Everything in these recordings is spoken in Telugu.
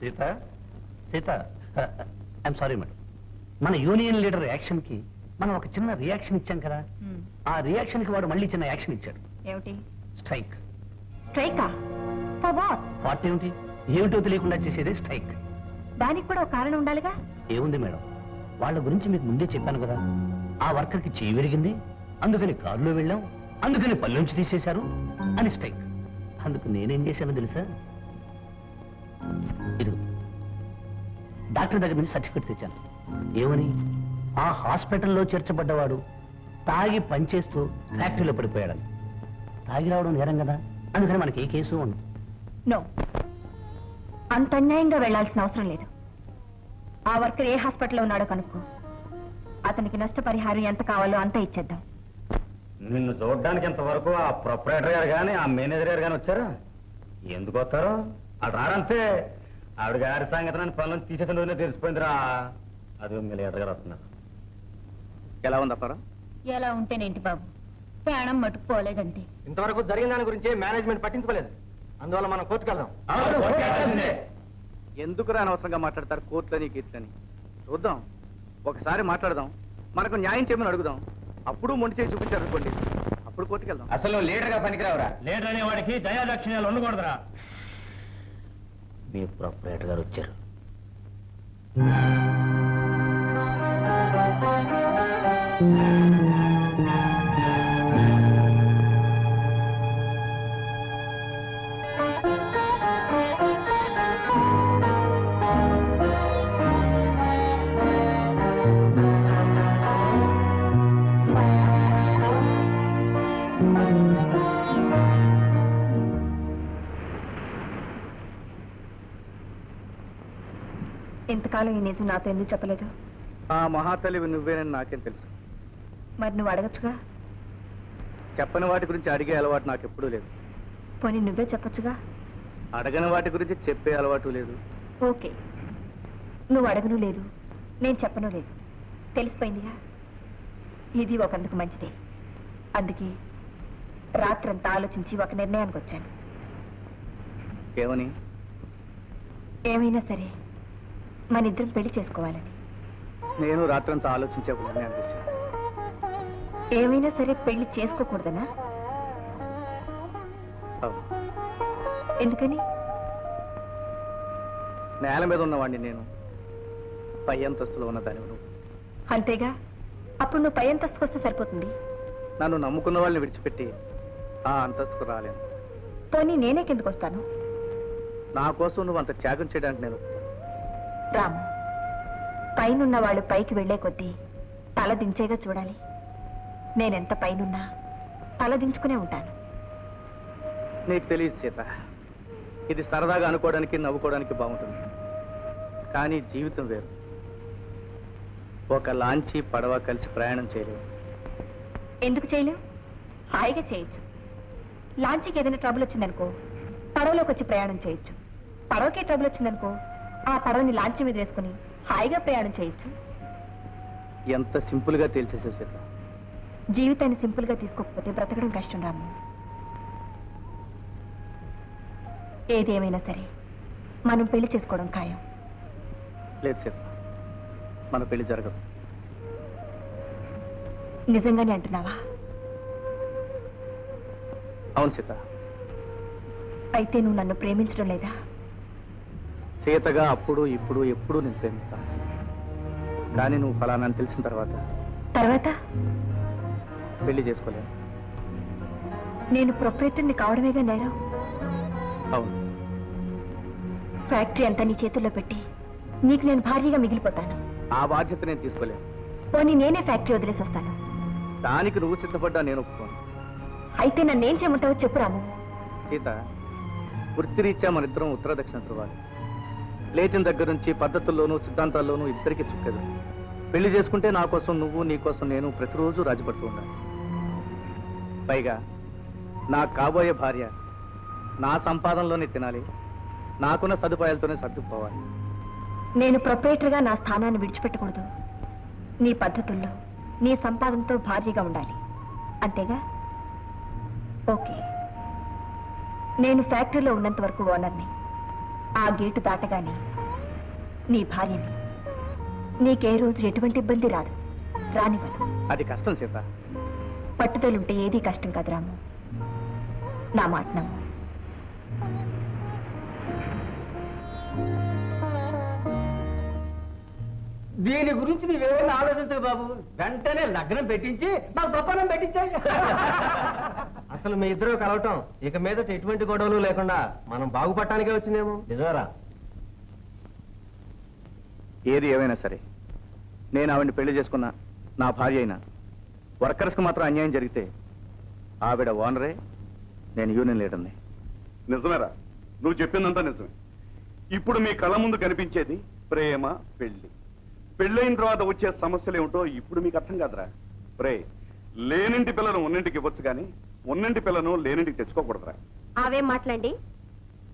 Sita? Sita? I'm sorry madam మన యూనియన్ లీడర్ యాక్షన్కి మనం ఒక చిన్న రియాక్షన్ ఇచ్చాం కదా. ఆ రియాక్షన్కి వాడు మళ్ళీ చిన్న యాక్షన్ ఇచ్చాడు. ఏమిటి? స్ట్రైక్. స్ట్రైకా? వాట్ ఏమిటి? ఏమిటో తెలియకుండా చేసేదే స్ట్రైక్. దానికి కూడా ఒక కారణం ఉండాలిగా? ఏముంది మేడం వాళ్ళ గురించి మీకు ముందే చెప్పాను కదా. ఆ వర్కర్కి చేయి విరిగింది. అందుకని కారులో వెళ్ళాం. అందుకని పల్లెంచి తీసేశారు. అని స్ట్రైక్. అందుకు నేనేం చేశానో తెలుసా? ఇదిగో. డాక్టర్ దగ్గర నుంచి సర్టిఫికెట్ తెచ్చాను. ఏమని? ఆ హాస్పిటల్లో చేర్చబడ్డవాడు తాగి పనిచేస్తూ ఫ్యాక్టరీలో పడిపోయాడని. తాగి రావడం నేరం కదా? అందుకని మనకి ఏ కేసు ఉండదు. నో. అంత అన్యాయంగా వెళ్ళాల్సిన అవసరం లేదు. ఆ వర్కర్ ఏ హాస్పిటల్లో ఉన్నాడో కనుక్కో. అతనికి నష్టపరిహారం ఎంత కావాలో అంత ఇచ్చేద్దాం. నిన్ను చూడడానికి ఇంతవరకు ఆ ప్రొపరేటర్ గారు కానీ ఆ మేనేజర్ గారు కానీ వచ్చారా? ఎందుకు వస్తారు? అటు రారంతే. ఆవిడ గారి సంగతి నన్ను పనులను తీసేసిన రోజునే తెలిసిపోయిందిరా. అది మీ లీడర్ గారు వస్తున్నారు ఎలా ఉంది అప్పారా ఎలా ఉంటేనేంటి బాబు? ప్రాణం మట్టుకుపోలేదంతే ఇంతవరకు జరిగిన దాని గురించి మేనేజ్మెంట్ పట్టించుకోలేదు. అందువల్ల మనం కోర్టుకు వెళ్దాం. ఎందుకు అనవసరంగా మాట్లాడతారు కోర్టులని గీట్లని? చూద్దాం. ఒకసారి మాట్లాడదాం. మనకు న్యాయం చేయమని అడుగుదాం. అప్పుడు మొండి చేసి చూపించారు అనుకోండి. అప్పుడు కోర్టుకు వెళ్దాం. అసలు లీడర్గా పనికిరావురా. లీడర్ అనే వాడికి దయాదక్షిణాలు ఉండకూడదురా. మీ ప్రొపరేటర్ గారు వచ్చారు Thank you. ఇంతకాలం ఈ నిజం నాతో ఎందుకు చెప్పలేదు? ఆ మహాతల్లివి నువ్వేనని నాకేం తెలుసు. మరి నువ్వు అడగచ్చుగా? చెప్పని వాటి గురించి అడిగే అలవాటు నాకు ఎప్పుడూ లేదు. పోనీ నువ్వే చెప్పొచ్చుగా? అడగని వాటి గురించి చెప్పే అలవాటు లేదు. ఓకే. నువ్వు అడగను లేదు. నేను చెప్పను లేదు. తెలిసిపోయిందిగా? ఇది ఒకందుకు మంచిదే. అందుకే రాత్రంతా ఆలోచించి ఒక నిర్ణయానికి వచ్చాను. ఏమని? ఏమైనా సరే. మన ఇద్దరం పెళ్ళి చేసుకోవాలని నేను రాత్రంతా ఆలోచించే వచ్చాను ఏమైనా సరే పెళ్ళి చేసుకోకూడదనా. ఎందుకని? నేల మీద ఉన్నవాడిని నేను పై అంతస్తులో ఉన్న దానివి నువ్వు. అంతేగా? అప్పుడు నువ్వు పై అంతస్తుకు వస్తే సరిపోతుంది. నన్ను నమ్ముకున్న వాళ్ళని విడిచిపెట్టి ఆ అంతస్తుకు రాలేను. పోనీ నేనే కిందకు వస్తాను నా కోసం నువ్వు అంత త్యాగం చేయడానికి నేను. రాము పైనున్న వాళ్ళు పైకి వెళ్ళే కొద్దీ తల దించేగా చూడాలి. నేనెంత పైనున్నా తల దించుకునే ఉంటాను. నీకు తెలియదు సీత ఇది సరదాగా అనుకోవడానికి నవ్వుకోవడానికి బాగుంటుంది. కానీ జీవితం వేరు. ఒక లాంచీ పడవ కలిసి ప్రయాణం చేయలేవు. ఎందుకు చేయలేవు? హాయిగా చేయొచ్చు. లాంచీకి ఏదైనా ట్రబుల్ వచ్చిందనుకో పడవలోకి వచ్చి ప్రయాణం చేయొచ్చు. పడవకే ట్రబుల్ వచ్చిందనుకో ఆ పడవని లాంచీ మీద వేసుకుని హాయిగా ప్రయాణం చేయొచ్చు. ఎంత సింపుల్గా తేల్చేసావు సీత జీవితాన్ని సింపుల్గా తీసుకోకపోతే బ్రతకడం కష్టం రాము. ఏదేమైనా సరే మనం పెళ్ళి చేసుకోవడం ఖాయం. లేదు సీత మన పెళ్ళి జరగదు. నిజంగానే అంటున్నావా? అవును సీత అయితే నువ్వు నన్ను ప్రేమించడం లేదా? సీతగా అప్పుడు ఇప్పుడు ఎప్పుడు నేను ప్రేమిస్తాను. కానీ నువ్వు ఫలానా అని తెలిసిన తర్వాత తర్వాత? పెళ్ళి చేసుకోలేను. నేను ప్రొపరేటర్ని కావడమేగా నేరం? అవును. ఫ్యాక్టరీ అంతా నీ చేతుల్లో పెట్టి నీకు నేను భార్యగా మిగిలిపోతాను. ఆ బాధ్యత నేను తీసుకోలేను. పోనీ నేనే ఫ్యాక్టరీ వదిలేసి వస్తాను. దానికి నువ్వు సిద్ధపడ్డా నేను ఒప్పుకోను. అయితే నన్నేం చేయమంటావో చెప్పు రాము. సీత వృత్తిరీత్యా మన ఇద్దరం ఉత్తర దక్షిణ ధృవాలి లేచిన దగ్గర నుంచి పద్ధతుల్లోనూ సిద్ధాంతాల్లోనూ ఇద్దరికి చుక్కదు. పెళ్ళి చేసుకుంటే నా కోసం నువ్వు నీ కోసం నేను ప్రతిరోజు రాజపడుతూ ఉండాలి. పైగా నా కాబోయే భార్య నా సంపాదనలోనే తినాలి. నాకున్న సదుపాయాలతోనే సర్దుకుపోవాలి. నేను ప్రొపరేటర్గా నా స్థానాన్ని విడిచిపెట్టకూడదు. నీ పద్ధతుల్లో నీ సంపాదనతో భార్యగా ఉండాలి. అంతేగా? ఓకే. నేను ఫ్యాక్టరీలో ఉన్నంత వరకు ఓనర్ని. ఆ గేటు దాటగానే నీ భార్యని. నీకే రోజు ఎటువంటి ఇబ్బంది రాదు. రానివ్వను అది కష్టం సీత. పట్టుదలుంటే ఏదీ కష్టం కాదు రాము. నా మాట నమ్ము. దీని గురించి నీవేమీ ఆలోచించదు బాబు. వెంటనే లగ్నం పెట్టించి మాకు గొప్పనం పెట్టించాయి అసలు మీ ఇద్దరు కలవటం ఇక మీద ఎటువంటి గొడవలు లేకుండా మనం బాగుపడటానికే వచ్చిందేమో? నిజమేరా? ఏది ఏమైనా సరే నేను ఆవిడని పెళ్ళి చేసుకున్నా నా భార్య అయినా వర్కర్స్కి మాత్రం అన్యాయం జరిగితే ఆవిడ ఓనరే నేను యూనియన్ లీడర్ని. నిజమేరా? నువ్వు చెప్పిందంతా నిజమే. ఇప్పుడు మీ కళ్ళ ముందు కనిపించేది ప్రేమ పెళ్ళి. పెళ్ళైన తర్వాత వచ్చే సమస్యలు ఏమిటో ఇప్పుడు మీకు అర్థం కాదురా. ప్రే లేనింటి పిల్లను ఉన్నింటికి ఇవ్వచ్చు కానీ ఉన్నింటి పిల్లను లేనింటికి తెచ్చుకోకూడదురా. అవేం మాట్లాడి?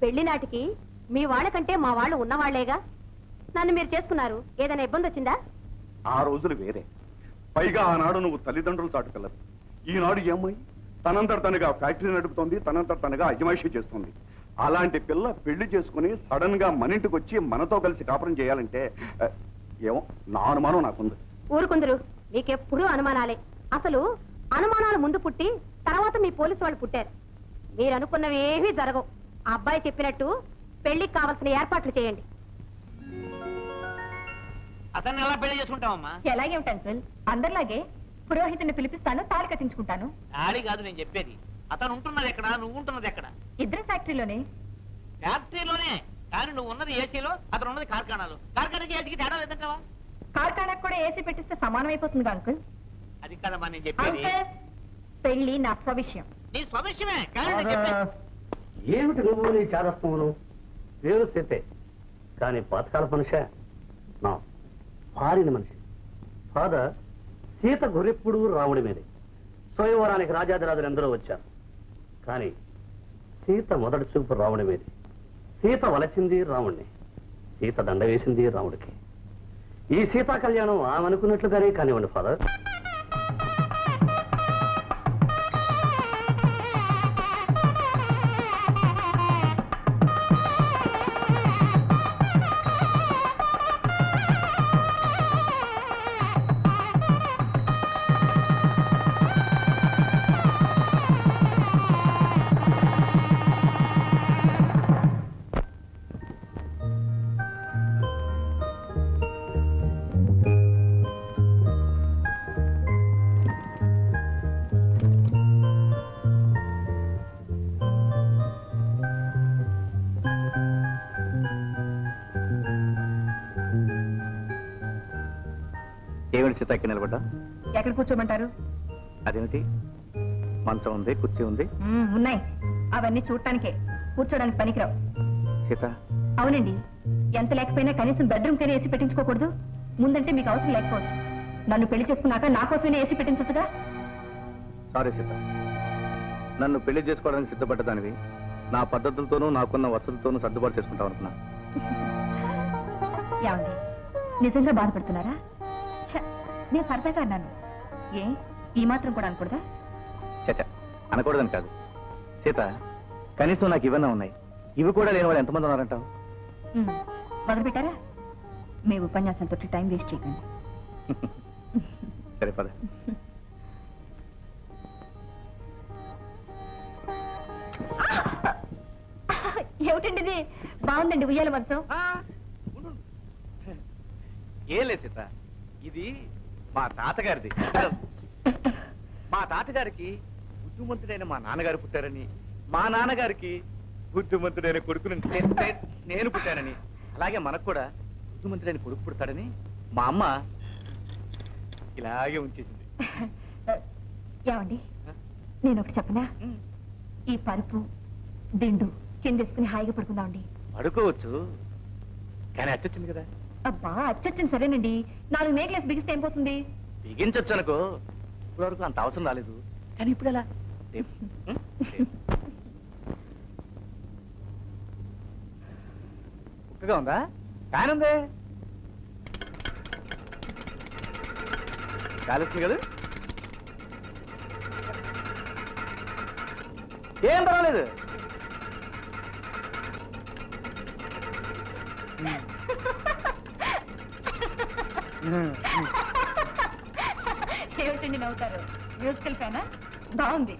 పెళ్ళి నాటికి మీ వాళ్ళకంటే మా వాళ్ళు ఉన్నవాళ్ళేగా? నన్ను మీరు చేసుకున్నారు. ఏదైనా ఇబ్బంది వచ్చిందా? ఆ రోజులు వేరే. పైగా ఆనాడు నువ్వు తల్లిదండ్రులు చాటు పిల్లలు ఈనాడు ఈ అమ్మాయి తనంతట తనగా ఫ్యాక్టరీ నడుపుతోంది తనంతట తనగా అజమాయిషీ చేస్తుంది. అలాంటి పిల్ల పెళ్ళి చేసుకుని సడన్గా మన ఇంటికి వచ్చి మనతో కలిసి కాపురం చేయాలంటే ఏమో నా అనుమానం నాకుంది. ఊరుకుందరు. మీకెప్పుడు అనుమానాలే. అసలు అనుమానాలు ముందు పుట్టి తర్వాత మీ పోలీసు వాళ్ళు పుట్టారు. మీరు అనుకున్నవి ఏమీ జరగవు. ఆ అబ్బాయి చెప్పినట్టు పెళ్ళికి కావలసిన ఏర్పాట్లు చేయండి. అతన్ని ఎలా పెళ్ళి ఎలాగే ఉంటాను సార్ అందరిలాగే పురోహితుని పిలిపిస్తాను తాళి కట్టించుకుంటాను. ఆడి కాదు నేను చెప్పేది. అతను ఉంటున్నది ఎక్కడ? నువ్వు ఉంటున్నది ఎక్కడ? ఇద్దరు ఫ్యాక్టరీలోనే. ఫ్యాక్టరీలోనే? కానీ నువ్వు ఉన్నది ఏసీలో అతను ఉన్నది కార్ఖానాలో. కార్ఖానాకి ఏసీకి తేడా లేదంటావా? కార్ఖానాకు కూడా ఏసీ పెట్టిస్తే సమానం అయిపోతుంది అంకుల్. అది కదమ్మా నేను చెప్పేది. పెళ్ళి నా స్వవిషయం. నీ స్వవిషయమే కానీ నేను చెప్పేది ఏమిటి నువ్వు నీ చాదస్తమును పేరు సీతే కానీ పాతకాల మనిషా నా భార్యని మనిషి. ఫాదర్ సీత గురెప్పుడు రాముడి మీదే. స్వయంవరానికి రాజాదిరాజులు ఎందరో వచ్చారు. కానీ సీత మొదటి చూపు రాముడి మీదే. సీత వలచింది రాముడిని. సీత దండ వేసింది రాముడికి. ఈ సీతా కళ్యాణం ఆమె అనుకున్నట్లుగానే కానివ్వండి ఫాదర్. ఏమిటి సీతకి నిలబడ్డా. ఎక్కడ కూర్చోమంటారు? అదేమిటి? మంచం ఉంది కుర్చీ ఉంది. మ్మ్, ఉన్నాయి. అవన్నీ చూడటానికే. కూర్చోడానికి పనికిరావు. సీత. అవునండి. ఎంత లేకపోయినా కనీసం బెడ్రూమ్ కైనా ఏసీ పెట్టించుకోకూడదు. ముందంటే మీకు అవసరం లేకపోవచ్చు. నన్ను పెళ్ళి చేసుకున్నాక నా కోసమైనా ఏసీ పెట్టించచ్చుగా? సారీ సీత. నన్ను పెళ్ళి చేసుకోవడానికి సిద్ధపడ్డదానివి నా పద్ధతులతోనూ నాకున్న వసతులతోనూ సర్దుబాటు చేసుకుంటాం అనుకున్నా ఏమండి? నిజంగా బాధపడుతున్నారా? నేను సరదాగా అన్నాను. ఏ ఈ మాత్రం కూడా అనకూడదా? చచ్చ అనకూడదని కాదు. సీత కనీసం నాకు ఇవన్నీ ఉన్నాయి. ఇవి కూడా లేని వాళ్ళు ఎంతమంది ఉన్నారంటావు? మ్మ్. మొదలు పెట్టారా మీ ఉపన్యాసంతో టైం వేస్ట్ చేయకండి. సరే పద. ఏమిటండి ఇది? బాగుందండి ఉయ్యాల మంచం. ఏం లేదు సీత. ఇది మా తాతగారిది. మా తాతగారికి బుద్ధిమంతుడైన మా నాన్నగారు పుట్టారని మా నాన్నగారికి బుద్ధిమంతుడైన కొడుకుని నేను పుట్టానని అలాగే మనకు కూడా బుద్ధిమంతుడైన కొడుకు పుడతాడని మా అమ్మ ఇలాగే ఉంచేసింది. ఏమండి? నేను ఒకటి చెప్పనా? ఈ పరుపు దిండు కిందేసుకుని హాయిగా పడుకుందామండి. పడుకోవచ్చు కానీ అచ్చొచ్చింది కదా. అబ్బా అచ్చొచ్చింది సరేనండి. నాలుగు మేకలేసి బిగిస్తే ఏం పోతుంది బిగించొచ్చు అనుకో ఇప్పటి వరకు అంత అవసరం రాలేదు. కానీ ఇప్పుడు ఎలా. ఉక్కగా ఉందా? ఫ్యాన్ ఉంది కాలుస్తుంది కదా? ఏం పర్వాలేదు. ఏమిటండి నవ్వుతారు? మ్యూజికల్ ఫ్యానా? బాగుంది.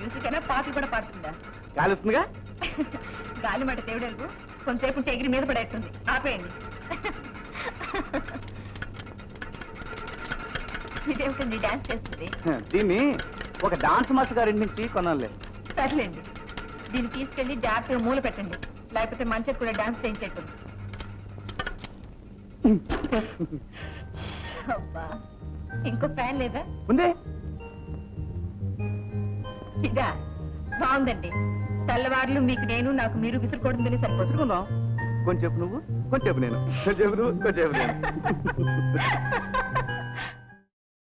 మ్యూజిక్ అయినా పాటలు కూడా పాడుతుందా? కాలుస్తుందిగా గాలి మాట దేవుడెలుగు కొంతసేపు ఎగిరి మీద పడేస్తుంది. ఆపేయండి. ఇదేమిటండి డాన్స్ చేస్తుంది? దీన్ని ఒక డాన్స్ మాస్టర్ గారి నుంచి కొనాలి. సర్లేండి. దీన్ని తీసుకెళ్ళి జాగ్రత్తగా మూల పెట్టండి. లేకపోతే మంచిగా కూడా డాన్స్ చేయించేట్టుంది అబ్బా ఇంకో ఫ్యాన్ లేదా? ఉందే. ఇదా బాగుందండి. తెల్లవారులు మీకు నేను నాకు మీరు విసురుకోవడం సరిపోతుంది పెట్టుకుందాం కొంచెంసేపు నువ్వు కొంచెంసేపు నేను. కొంచెంసేపు నువ్వు కొంచెంసేపు నేను.